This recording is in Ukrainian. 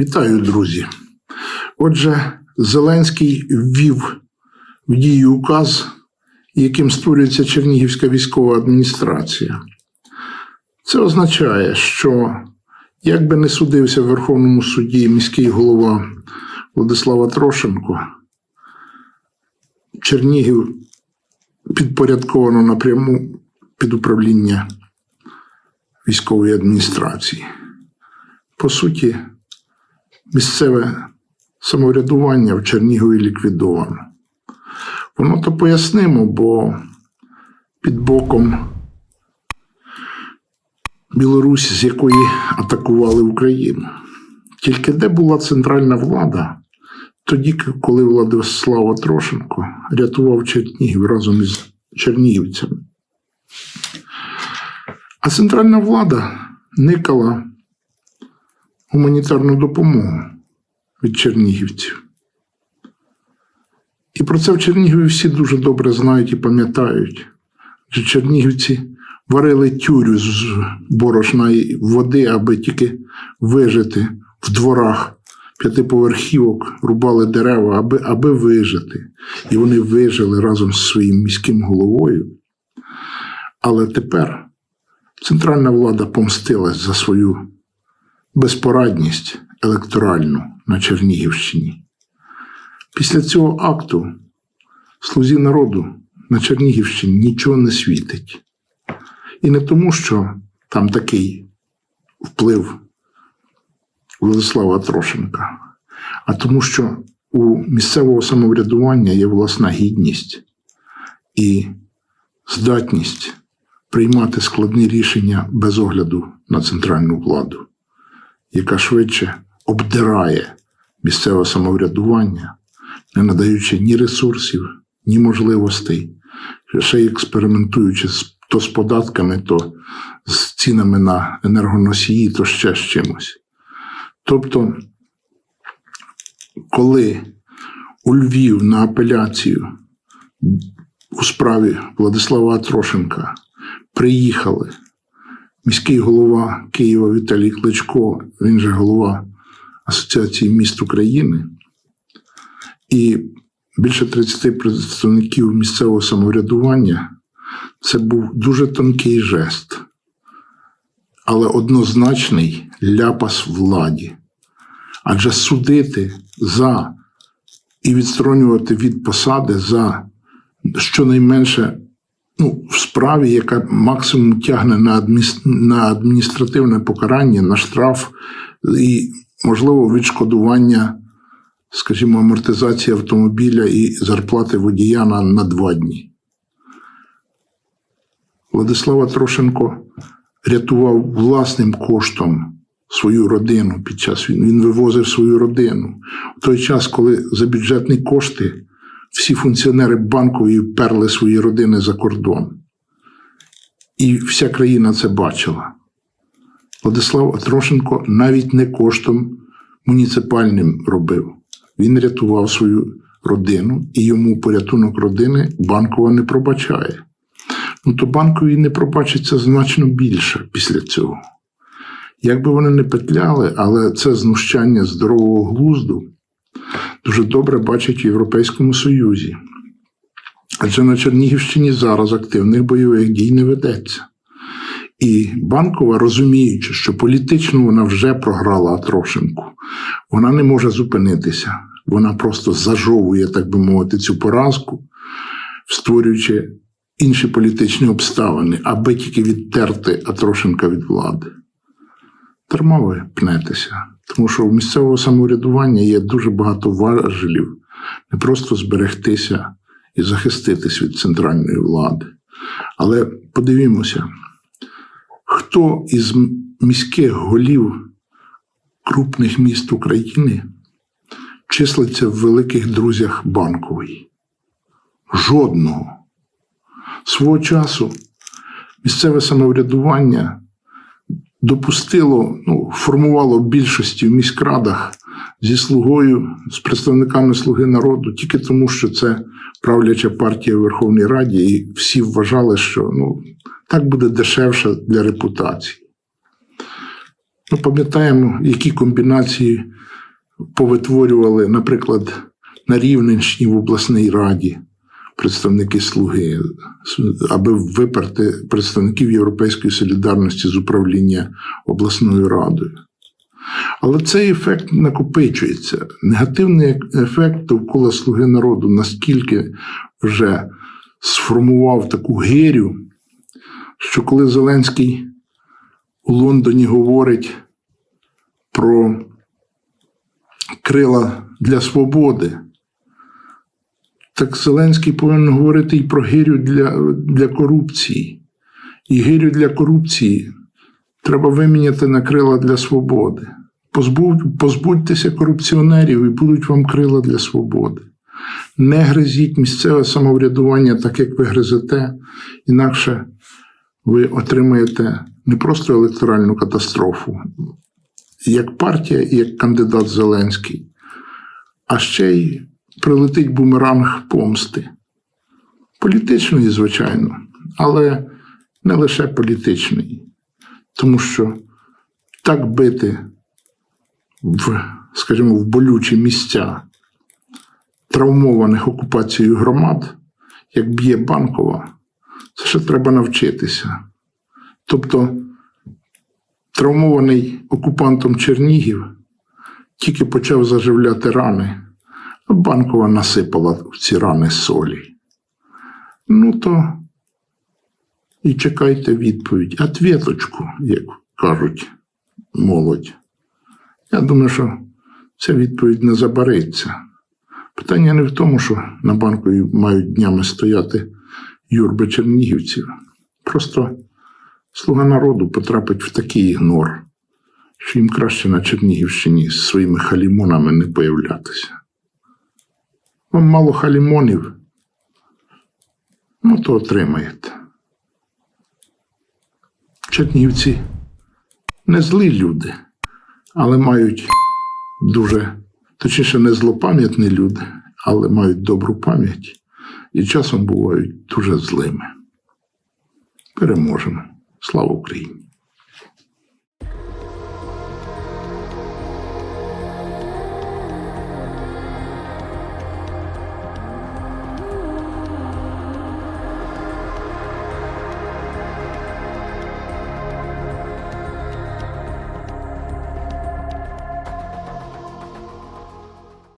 Вітаю, друзі. Отже, Зеленський ввів в дію указ, яким створюється Чернігівська військова адміністрація. Це означає, що як би не судився в Верховному суді міський голова Владислава Трошенко, Чернігів підпорядковано напряму під управління військової адміністрації. По суті, місцеве самоврядування в Чернігові ліквідовано. Воно то пояснимо, бо під боком Білорусь, з якої атакували Україну. Тільки де була центральна влада, тоді, коли Владислава Трошенко рятував Чернігів разом із чернігівцями. А центральна влада никала гуманітарну допомогу від чернігівців. І про це в Чернігові всі дуже добре знають і пам'ятають, що чернігівці варили тюрю з борошна води, аби тільки вижити в дворах п'ятиповерхівок, рубали дерева, аби, аби вижити. І вони вижили разом з своїм міським головою. Але тепер центральна влада помстилась за свою безпорадність електоральну на Чернігівщині. Після цього акту слузі народу на Чернігівщині нічого не світить. І не тому, що там такий вплив Владислава Трошенка, а тому, що у місцевого самоврядування є власна гідність і здатність приймати складні рішення без огляду на центральну владу, яка швидше обдирає місцеве самоврядування, не надаючи ні ресурсів, ні можливостей, ще й експериментуючи то з податками, то з цінами на енергоносії, то ще з чимось. Тобто, коли у Львів на апеляцію у справі Владислава Трошенка приїхали міський голова Києва Віталій Кличко, він же голова Асоціації міст України, і більше 30 представників місцевого самоврядування, це був дуже тонкий жест, але однозначний ляпас владі. Адже судити за і відсторонювати від посади за щонайменше ну, в справі, яка максимум тягне на, адміс- на адміністративне покарання, на штраф і, можливо, відшкодування, скажімо, амортизації автомобіля і зарплати водія на, на два дні. Владислава Трошенко рятував власним коштом свою родину під час війни. Він вивозив свою родину. В той час, коли за бюджетні кошти всі функціонери банкові перли свої родини за кордон. І вся країна це бачила. Владислав Трошенко навіть не коштом муніципальним робив. Він рятував свою родину, і йому порятунок родини банкова не пробачає. Ну то банкові не пробачиться значно більше після цього. Як би вони не петляли, але це знущання здорового глузду дуже добре бачать в Європейському Союзі. Адже на Чернігівщині зараз активних бойових дій не ведеться. І банкова, розуміючи, що політично вона вже програла Трошенку, вона не може зупинитися. Вона просто зажовує, так би мовити, цю поразку, створюючи інші політичні обставини, аби тільки відтерти Атрошенка від влади. Дарма ви пнетеся, тому що у місцевого самоврядування є дуже багато важелів не просто зберегтися і захиститись від центральної влади. Але подивімося, хто із міських голів крупних міст України числиться в великих друзях банкової? Жодного. Свого часу місцеве самоврядування допустило, ну, формувало більшості в міськрадах зі слугою, з представниками Слуги народу, тільки тому, що це правляча партія в Верховній Раді, і всі вважали, що ну, так буде дешевше для репутації. Ми пам'ятаємо, які комбінації повитворювали, наприклад, на Рівненщині в обласній раді представники слуги, аби виперти представників Європейської солідарності з управління обласною радою. Але цей ефект накопичується. Негативний ефект довкола слуги народу наскільки вже сформував таку гирю, що коли Зеленський у Лондоні говорить про крила для свободи, так Зеленський повинен говорити і про гирю для, для корупції. І гирю для корупції треба виміняти на крила для свободи. Позбудь, позбудьтеся корупціонерів і будуть вам крила для свободи. Не гризіть місцеве самоврядування так, як ви гризете, інакше ви отримаєте не просто електоральну катастрофу, як партія і як кандидат Зеленський, а ще й прилетить бумеранг помсти. Політичної, звичайно, але не лише політичної. Тому що так бити в, скажімо, в болючі місця травмованих окупацією громад, як б'є банкова, це ще треба навчитися. Тобто травмований окупантом Чернігів тільки почав заживляти рани, банкова насипала в ці рани солі. Ну то і чекайте відповідь, ответочку, як кажуть молодь. Я думаю, що ця відповідь не забариться. Питання не в тому, що на банку мають днями стояти юрби чернігівців. Просто слуга народу потрапить в такий ігнор, що їм краще на Чернігівщині з своїми халімонами не появлятися. Вам мало халімонів, ну то отримаєте. Чернігівці не злі люди, але мають дуже, точніше, не злопам'ятні люди, але мають добру пам'ять і часом бувають дуже злими. Переможемо. Слава Україні!